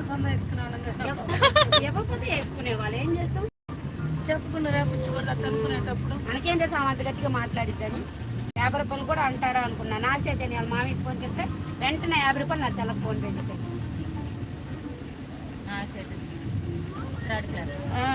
ఇవ్వకుండా సొంత వేసుకున్నాను వేసుకునే వాళ్ళు ఏం చేస్తాం చెప్పకుండా రేపించకూడదు అనుకునేటప్పుడు మనకేం తెలుసు అంత గట్టిగా మాట్లాడిద్దని యాభై రూపాయలు కూడా అంటారా అనుకున్నా నా చైతన్య వాళ్ళ మామయ్యకి ఫోన్ చేస్తే వెంటనే యాభై రూపాయలు నా సెల్ ఫోన్ పే చేసేది ఆ,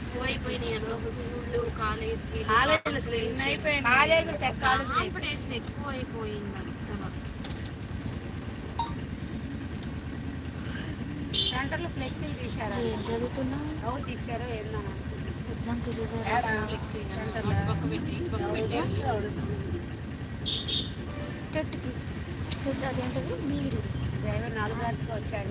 ఎక్కువైపోయినాయి అన్న స్కూళ్ళు కాలేజీ ఎక్కువైపోయింది అసలు సెంటర్లో ఫ్లెక్సీలు తీసారా చదువుతున్నా ఎవరు తీసారో ఏందో ఎగ్జామ్ ఫ్లెక్సీ సెంటర్లో పక్క పెట్టి ఇటు పక్క పెట్టి అదేంటది? మీరు డ్రైవర్ నాలుగు గంటలకు వచ్చాడు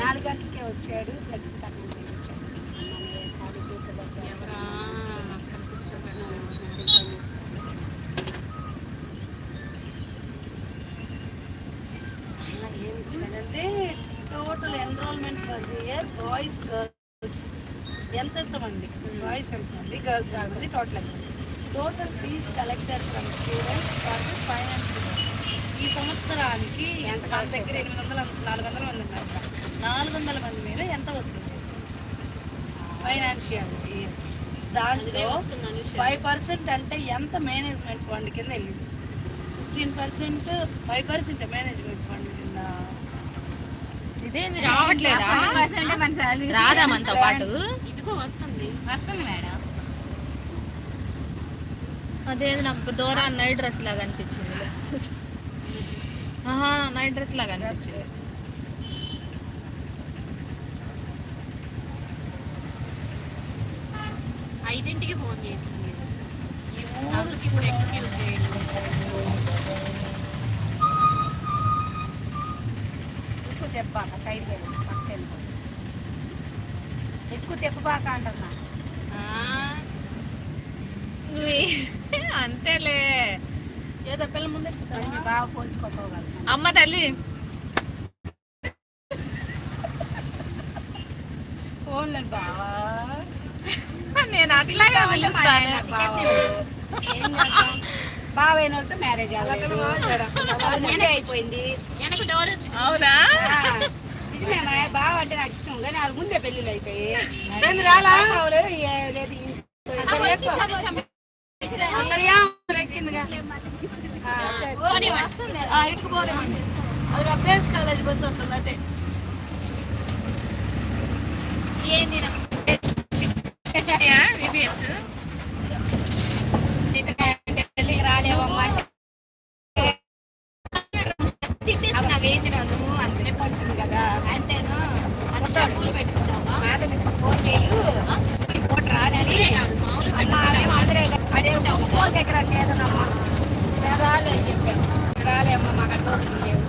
నాలుగు గంటలకే వచ్చాడు. ఫ్లెక్సీ ఏమి ఇచ్చాడంటే total enrollment for the year boys girls ఎంత ఎంతమంది బాయ్స్ ఎంతమంది? గర్ల్స్ ఎంతమంది టోటల్ ఎంతమంది? Total fees collector from students for the financial ఈ సంవత్సరానికి ఎంత మన దగ్గర ఎనిమిది వందల నాలుగు వందల మంది ఉన్నారు. నాలుగు వందల మంది మీద ఎంత వసూలు చేశారు ఫైనాన్షియల్ దాంట్లో. ఫైవ్ పర్సెంట్ అంటే ఎంత మేనేజ్మెంట్ ఫండ్ కింద వెళ్ళింది fifteen percent five percent management fund కింద ఇదేమి రావట్లేదా రాదా మనతో పాటు ఇదిగో వస్తుంది వస్తుంది మేడం అదే నాకు దూరం నైట్ డ్రెస్ లాగా అనిపించింది. ఆహా నైట్ డ్రెస్ లాగా అనిపించింది. ఐదింటికి ఫోన్ చేసింది. ఈ మూడు అందుకు ఇప్పుడు ఎక్స్క్యూజ్ చేయండి. ఎక్కువ తెప్పాక సైడ్ పక్కన ఎక్కువ తెప్పబాక అంటున్నా. అమ్మ తల్లి. ఫోన్లో బావా. నేను అట్లాగే పిలుస్తాను బావైన వాళ్ళతో మ్యారేజ్ అయిపోయింది. వెనక డోర్ అవునా? నిజమేమా బావ అంటే నాకు ఇష్టం. కానీ వాళ్ళ ముందే పెళ్ళిళ్ళు అయిపోయి ఇటుకు పోలేమండి అది అభ్యాస్ కాలేజ్ బస్ వస్తుంది అంటే. విబిఎస్? పెళ్ళికి రాలేవమ్మా. తిట్టేసినావేంది నన్ను అందునే పంచింది కదా. అంతేను? అంత డబ్బులు పెట్టుకున్నావా మిస్ ఫోన్ చేయు. ఫోన్ అందరే అదే ఫోన్ దగ్గర లేదన్నమ్మా నేను రాలే చెప్పాను. రాలేమ్మా మాకు అటువంటి లేదు